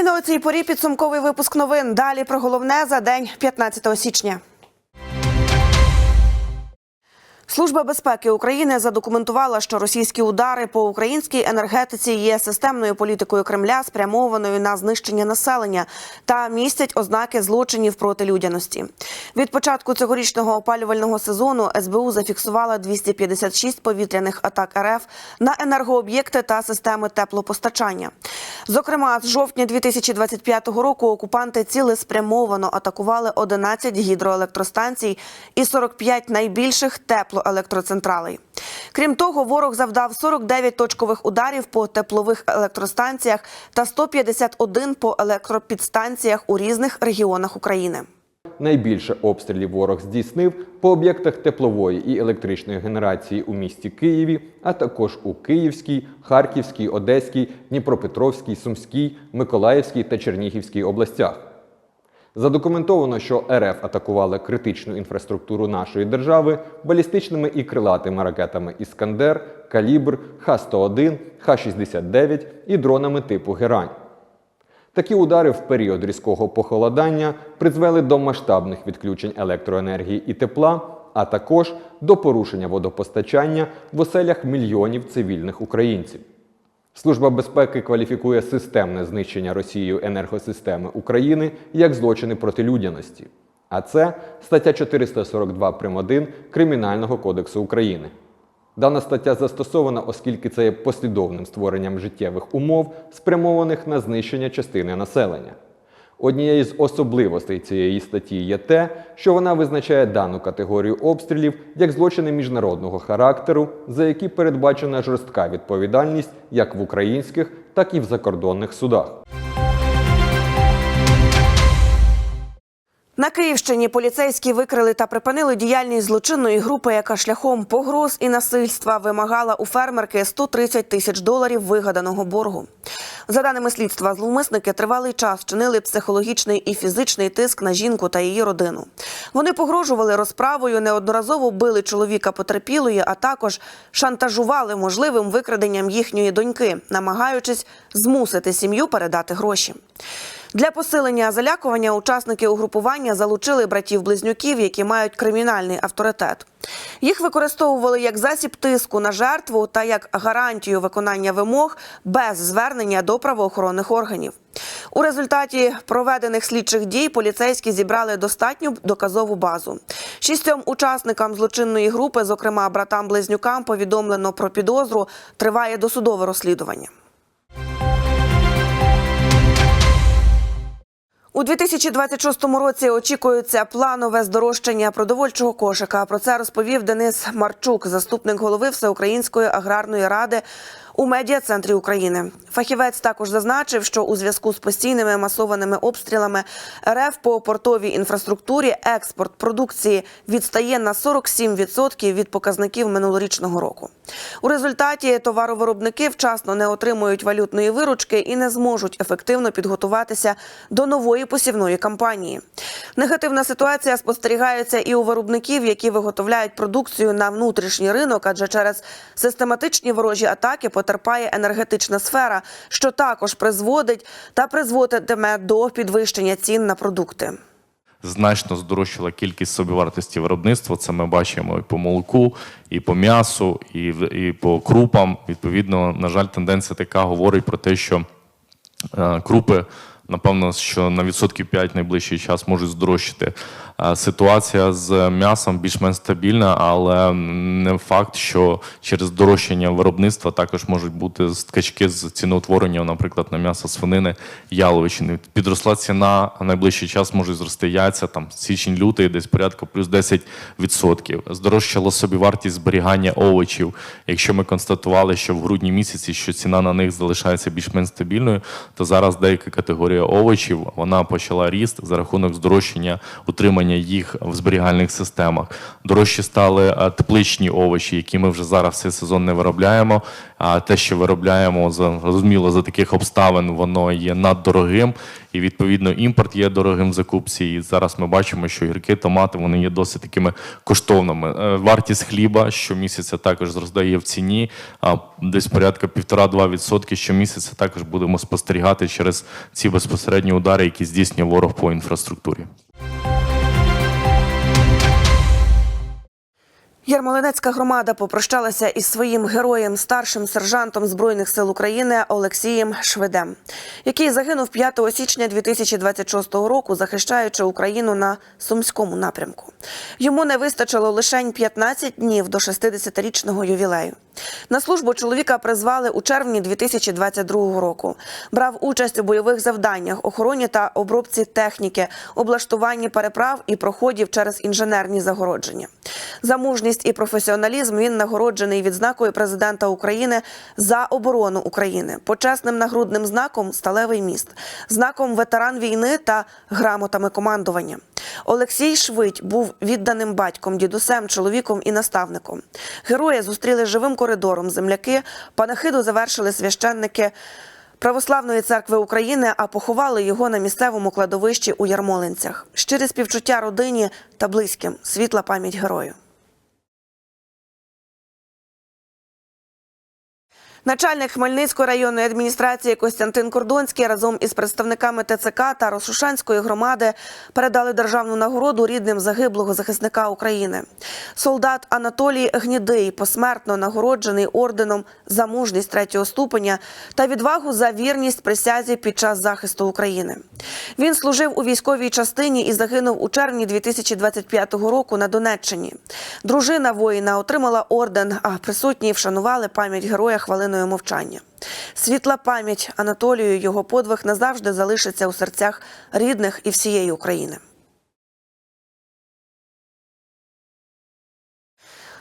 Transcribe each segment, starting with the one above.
Традиційно у цій порі підсумковий випуск новин. Далі про головне за день 15 січня. Служба безпеки України задокументувала, що російські удари по українській енергетиці є системною політикою Кремля, спрямованою на знищення населення та містять ознаки злочинів проти людяності. Від початку цьогорічного опалювального сезону СБУ зафіксувала 256 повітряних атак РФ на енергооб'єкти та системи теплопостачання. Зокрема, з жовтня 2025 року окупанти цілеспрямовано атакували 11 гідроелектростанцій і 45 найбільших теплоелектроцентралей. Крім того, ворог завдав 49 точкових ударів по теплових електростанціях та 151 по електропідстанціях у різних регіонах України. Найбільше обстрілів ворог здійснив по об'єктах теплової і електричної генерації у місті Києві, а також у Київській, Харківській, Одеській, Дніпропетровській, Сумській, Миколаївській та Чернігівській областях. Задокументовано, що РФ атакували критичну інфраструктуру нашої держави балістичними і крилатими ракетами Іскандер, Калібр, Х-101, Х-69 і дронами типу Герань. Такі удари в період різкого похолодання призвели до масштабних відключень електроенергії і тепла, а також до порушення водопостачання в оселях мільйонів цивільних українців. Служба безпеки кваліфікує системне знищення Росією енергосистеми України як злочини проти людяності. А це стаття 442 прим. 1 Кримінального кодексу України. Дана стаття застосована, оскільки це є послідовним створенням життєвих умов, спрямованих на знищення частини населення. Однією з особливостей цієї статті є те, що вона визначає дану категорію обстрілів як злочини міжнародного характеру, за які передбачена жорстка відповідальність як в українських, так і в закордонних судах. На Київщині поліцейські викрили та припинили діяльність злочинної групи, яка шляхом погроз і насильства вимагала у фермерки 130 тисяч доларів вигаданого боргу. За даними слідства, зловмисники тривалий час чинили психологічний і фізичний тиск на жінку та її родину. Вони погрожували розправою, неодноразово били чоловіка потерпілої, а також шантажували можливим викраденням їхньої доньки, намагаючись змусити сім'ю передати гроші. Для посилення залякування учасники угрупування залучили братів-близнюків, які мають кримінальний авторитет. Їх використовували як засіб тиску на жертву та як гарантію виконання вимог без звернення до правоохоронних органів. У результаті проведених слідчих дій поліцейські зібрали достатню доказову базу. Шістьом учасникам злочинної групи, зокрема братам-близнюкам, повідомлено про підозру. Триває досудове розслідування. У 2026 році очікується планове здорожчання продовольчого кошика. Про це розповів Денис Марчук, заступник голови Всеукраїнської аграрної ради у медіа-центрі України. Фахівець також зазначив, що у зв'язку з постійними масованими обстрілами РФ по портовій інфраструктурі експорт продукції відстає на 47% від показників минулорічного року. У результаті товаровиробники вчасно не отримують валютної виручки і не зможуть ефективно підготуватися до нової посівної кампанії. Негативна ситуація спостерігається і у виробників, які виготовляють продукцію на внутрішній ринок, адже через систематичні ворожі атаки потерпає енергетична сфера, що також призводить та призводитиме до підвищення цін на продукти. значно здорожчала кількість собівартості виробництва. Це ми бачимо і по молоку, і по м'ясу, і, і по крупам. Відповідно, на жаль, тенденція така говорить про те, що е, крупи. Напевно, що на відсотків 5 найближчий час можуть здорожчати. Е, Ситуація з м'ясом більш-менш стабільна, але не факт, що через здорожчання виробництва також можуть бути скачки з ціноутворення, наприклад, на м'ясо свинини, яловичини. Підросла ціна, а найближчий час можуть зрости яйця, там січень-лютий, десь порядка плюс 10%. Здорожчала собівартість зберігання овочів. Якщо ми констатували, що в грудні місяці що ціна на них залишається більш-менш стабільною, то зараз деяка овочів вона почала ріст за рахунок здорожчання утримання їх в зберігальних системах. Дорожчі стали е, тепличні овочі, які ми вже зараз цей сезон не виробляємо. А те, що виробляємо, зрозуміло, за таких обставин воно є наддорогим. І відповідно імпорт є дорогим в закупці. І зараз ми бачимо, що гірки, томати вони є досить такими коштовними. Е, Вартість хліба щомісяця також зростає в ціні, а десь порядка 1,5-2% щомісяця також будемо спостерігати через ці безпосередні удари, які здійснює ворог по інфраструктурі. Ярмолинецька громада попрощалася із своїм героєм, старшим сержантом збройних сил України Олексієм Шведем, який загинув 5 січня 2026 року, захищаючи Україну на сумському напрямку. Йому не вистачило лише 15 днів до 60-річного ювілею. На службу чоловіка призвали у червні 2022 року. Брав участь у бойових завданнях, охороні та обробці техніки, облаштуванні переправ і проходів через інженерні загородження. За мужність і професіоналізм він нагороджений відзнакою президента України за оборону України, почесним нагрудним знаком Сталевий міст, знаком ветеран війни та грамотами командування. Олексій Швидь був відданим батьком, дідусем, чоловіком і наставником. Героя зустріли живим коридором земляки. Панахиду завершили священники Православної церкви України, а поховали його на місцевому кладовищі у Ярмолинцях. Щире співчуття родині та близьким. Світла пам'ять герою. Начальник Хмельницької районної адміністрації Костянтин Кордонський разом із представниками ТЦК та Росушанської громади передали державну нагороду рідним загиблого захисника України. Солдат Анатолій Гнідий посмертно нагороджений орденом за мужність третього ступеня та відвагу за вірність присязі під час захисту України. Він служив у військовій частині і загинув у червні 2025 року на Донеччині. Дружина воїна отримала орден, а присутні вшанували пам'ять героя хвилиною мовчання. Світла пам'ять Анатолію, його подвиг назавжди залишиться у серцях рідних і всієї України.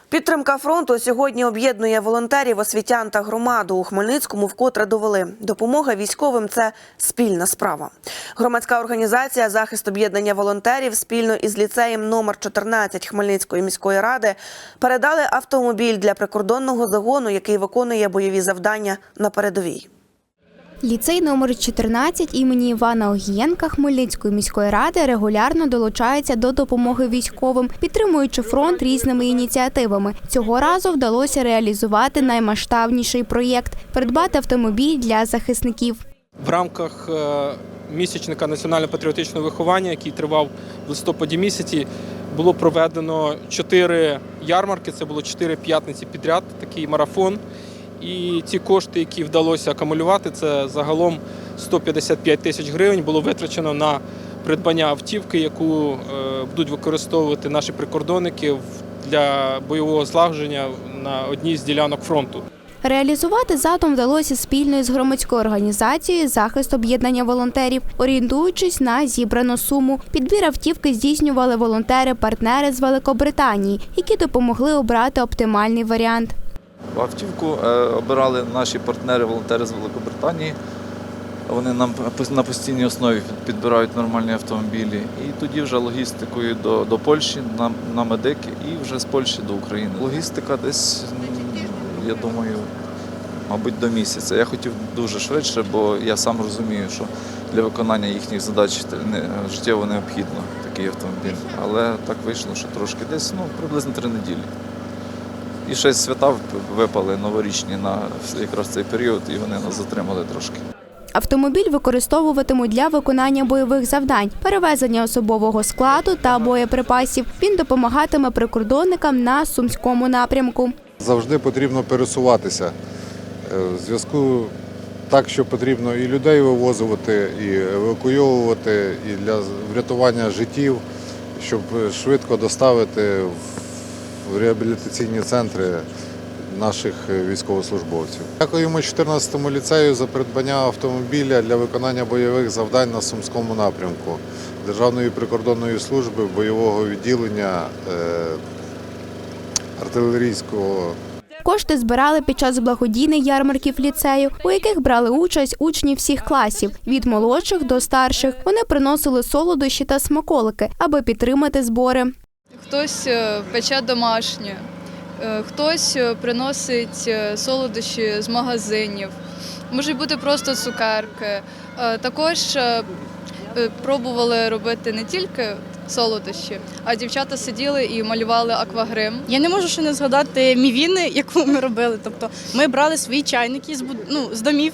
Підтримка фронту сьогодні об'єднує волонтерів, освітян та громаду у Хмельницькому. Вкотре довели допомога військовим це спільна справа. Громадська організація захист об'єднання волонтерів спільно із ліцеєм номер 14 Хмельницької міської ради передали автомобіль для прикордонного загону, який виконує бойові завдання на передовій. Ліцей номер 14 імені Івана Огієнка Хмельницької міської ради регулярно долучається до допомоги військовим, підтримуючи фронт різними ініціативами. Цього разу вдалося реалізувати наймасштабніший проєкт придбати автомобіль для захисників. В рамках е, місячника національно-патріотичного виховання, який тривав в листопаді місяці, було проведено чотири ярмарки. Це було чотири п'ятниці підряд, такий марафон. І ці кошти, які вдалося акумулювати, це загалом 155 тисяч гривень було витрачено на придбання автівки, яку е, будуть використовувати наші прикордонники для бойового злагодження на одній з ділянок фронту. Реалізувати задум вдалося спільно із громадською організацією захист об'єднання волонтерів, орієнтуючись на зібрану суму. Підбір автівки здійснювали волонтери-партнери з Великобританії, які допомогли обрати оптимальний варіант. Автівку е, обирали наші партнери, волонтери з Великобританії. Вони нам на постійній основі підбирають нормальні автомобілі. І тоді вже логістикою до, до Польщі на, на медики і вже з Польщі до України. Логістика десь, я думаю, мабуть, до місяця. Я хотів дуже швидше, бо я сам розумію, що для виконання їхніх задач життєво необхідно такий автомобіль. Але так вийшло, що трошки десь ну, приблизно три неділі. І ще свята випали новорічні на якраз цей період, і вони нас затримали трошки. Автомобіль використовуватимуть для виконання бойових завдань, перевезення особового складу та боєприпасів. Він допомагатиме прикордонникам на сумському напрямку. Завжди потрібно пересуватися. Е, В зв'язку так, що потрібно і людей вивозувати, і евакуйовувати, і для врятування життів, щоб швидко доставити в реабілітаційні центри наших військовослужбовців. Дякуємо 14-му ліцею за придбання автомобіля для виконання бойових завдань на Сумському напрямку Державної прикордонної служби бойового відділення е, артилерійського Кошти збирали під час благодійних ярмарків ліцею, у яких брали участь учні всіх класів від молодших до старших. Вони приносили солодощі та смаколики, аби підтримати збори. Хтось е, пече домашнє, е, хтось е, приносить солодощі з магазинів, можуть бути просто цукерки. Також пробували робити не тільки солодощі, а дівчата сиділи і малювали аквагрим. Я не можу ще не згадати мівіни, яку ми робили. Тобто ми брали свої чайники з, ну, з домів,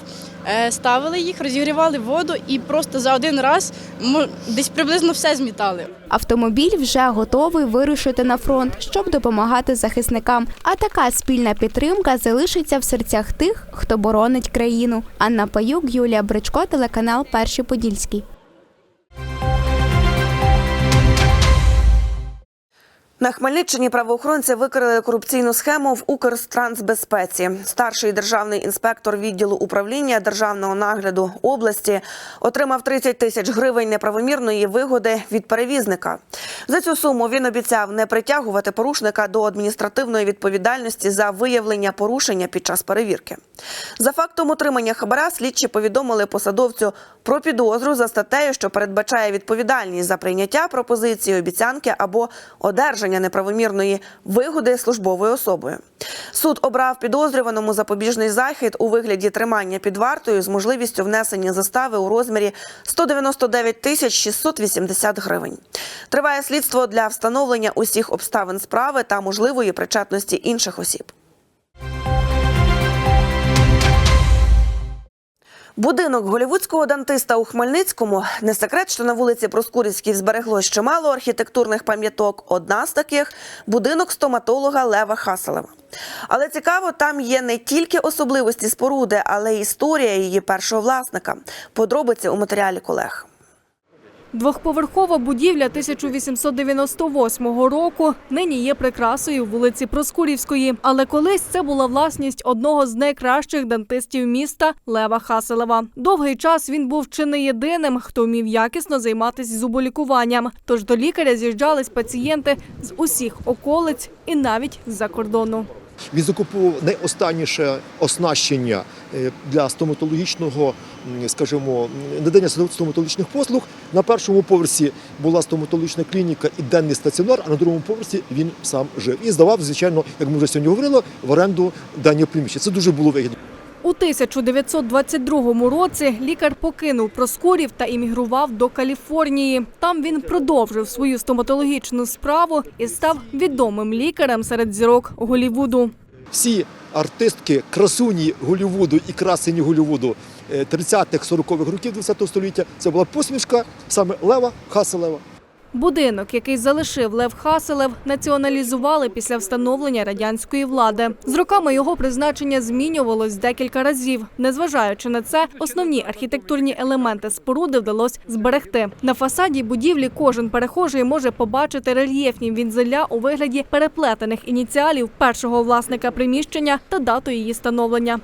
е, ставили їх, розігрівали воду і просто за один раз десь приблизно все змітали. Автомобіль вже готовий вирушити на фронт, щоб допомагати захисникам. А така спільна підтримка залишиться в серцях тих, хто боронить країну. Анна Паюк, Юлія Бричко, телеканал Перший Подільський. На Хмельниччині правоохоронці викрили корупційну схему в Укртрансбезпеці. Старший державний інспектор відділу управління державного нагляду області отримав 30 тисяч гривень неправомірної вигоди від перевізника. За цю суму він обіцяв не притягувати порушника до адміністративної відповідальності за виявлення порушення під час перевірки. За фактом отримання хабара слідчі повідомили посадовцю про підозру за статтею, що передбачає відповідальність за прийняття пропозиції, обіцянки або одержання неправомірної вигоди службовою особою. Суд обрав підозрюваному запобіжний захід у вигляді тримання під вартою з можливістю внесення застави у розмірі 199 тисяч 680 гривень. Триває слідство для встановлення усіх обставин справи та можливої причетності інших осіб. Будинок голівудського дантиста у Хмельницькому не секрет, що на вулиці Проскурівській збереглось чимало архітектурних пам'яток. Одна з таких будинок стоматолога Лева Хаселева. Але цікаво, там є не тільки особливості споруди, але й історія її першого власника. Подробиці у матеріалі колег. Двохповерхова будівля 1898 року нині є прикрасою вулиці Проскурівської. Але колись це була власність одного з найкращих дантистів міста Лева Хаселева. Довгий час він був чи не єдиним, хто вмів якісно займатися зуболікуванням. Тож до лікаря з'їжджались пацієнти з усіх околиць і навіть з-за кордону. Він закуповував найостанніше оснащення е, для стоматологічного, скажімо, надання стоматологічних послуг. На першому поверсі була стоматологічна клініка і денний стаціонар, а на другому поверсі він сам жив і здавав, звичайно, як ми вже сьогодні говорили, в оренду дані приміщення. Це дуже було вигідно. У 1922 році лікар покинув Проскурів та іммігрував до Каліфорнії. Там він продовжив свою стоматологічну справу і став відомим лікарем серед зірок Голівуду. Всі артистки, красуні Голівуду і красені Голівуду 30-40-х років 20 століття. Це була посмішка саме Лева Хаселева. Будинок, який залишив Лев Хаселев, націоналізували після встановлення радянської влади. З роками його призначення змінювалось декілька разів. Незважаючи на це, основні архітектурні елементи споруди вдалося зберегти. На фасаді будівлі кожен перехожий може побачити рельєфні вінзеля у вигляді переплетених ініціалів першого власника приміщення та дату її становлення.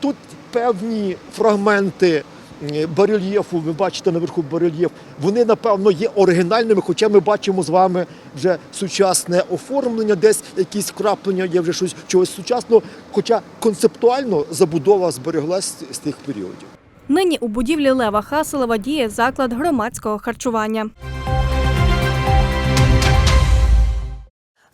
Тут певні фрагменти барельєфу, ви бачите наверху барельєф, вони, напевно, є оригінальними, хоча ми бачимо з вами вже сучасне оформлення, десь якісь вкраплення, є вже щось чогось сучасного, хоча концептуально забудова збереглась з тих періодів. Нині у будівлі Лева Хаселева діє заклад громадського харчування.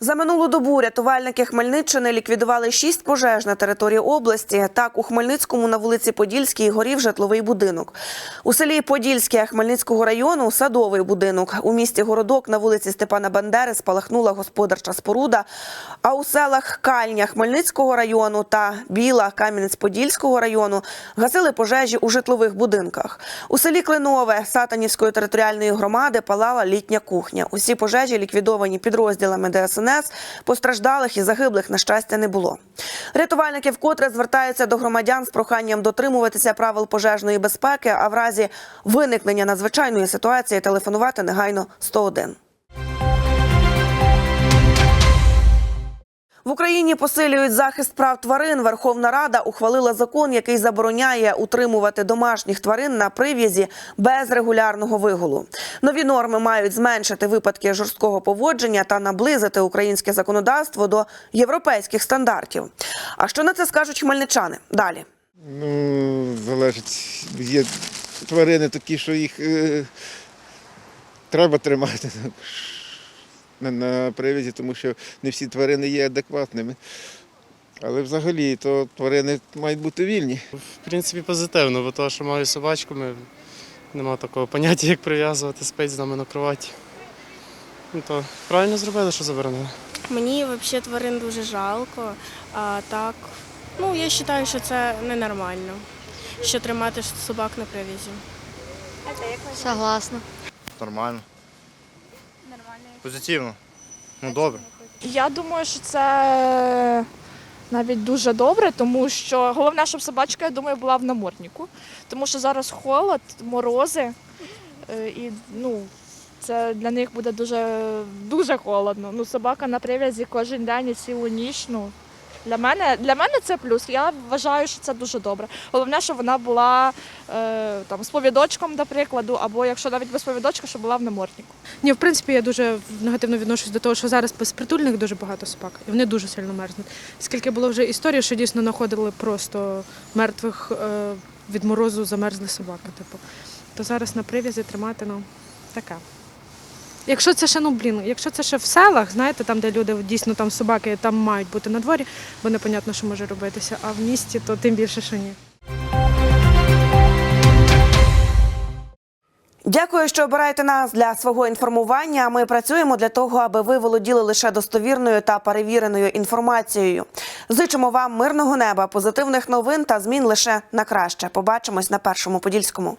За минулу добу рятувальники Хмельниччини ліквідували шість пожеж на території області. Так, у Хмельницькому на вулиці Подільській горів житловий будинок. У селі Подільське Хмельницького району садовий будинок. У місті Городок на вулиці Степана Бандери спалахнула господарча споруда. А у селах Кальня Хмельницького району та Біла Кам'янець-Подільського району гасили пожежі у житлових будинках. У селі Клинове Сатанівської територіальної громади палала літня кухня. Усі пожежі ліквідовані підрозділами ДСНС. Постраждалих і загиблих на щастя не було. Рятувальники вкотре звертаються до громадян з проханням дотримуватися правил пожежної безпеки, а в разі виникнення надзвичайної ситуації телефонувати негайно 101. В Україні посилюють захист прав тварин. Верховна Рада ухвалила закон, який забороняє утримувати домашніх тварин на прив'язі без регулярного вигулу. Нові норми мають зменшити випадки жорсткого поводження та наблизити українське законодавство до європейських стандартів. А що на це скажуть хмельничани? Далі. Ну, залежить. Є тварини такі, що їх е, треба тримати на, на привязі, тому що не всі тварини є адекватними. Але взагалі то тварини мають бути вільні. В принципі, позитивно, бо того, що маю собачку, ми Нема такого поняття, як прив'язувати, спить з нами на кроваті. Ну то правильно зробили, що заборонили. Мені взагалі тварин дуже жалко, а так, ну я вважаю, що це ненормально, що тримати собак на привязі. Согласна. Нормально. Нормально. Позитивно. Ну добре. Я думаю, що це навіть дуже добре, тому що головне, щоб собачка, я думаю, була в наморднику. Тому що зараз холод, морози, е, і ну, це для них буде дуже, дуже холодно. Ну, собака на прив'язі кожен день і цілу ніч. Ну, для мене, для мене це плюс. Я вважаю, що це дуже добре. Головне, щоб вона була е, там, з повідочком, до прикладу, або якщо навіть без повідочка, щоб була в наморднику. Ні, в принципі, я дуже негативно відношусь до того, що зараз безпритульних дуже багато собак, і вони дуже сильно мерзнуть. Скільки було вже історій, що дійсно знаходили просто мертвих е, від морозу замерзли собаки. Типу. То зараз на прив'язі тримати, ну, таке. Якщо це ще, ну блін, якщо це ще в селах, знаєте, там, де люди дійсно там собаки там мають бути на дворі, бо непонятно, що може робитися, а в місті, то тим більше, що ні. Дякую, що обираєте нас для свого інформування. Ми працюємо для того, аби ви володіли лише достовірною та перевіреною інформацією. Зичимо вам мирного неба, позитивних новин та змін лише на краще. Побачимось на першому подільському.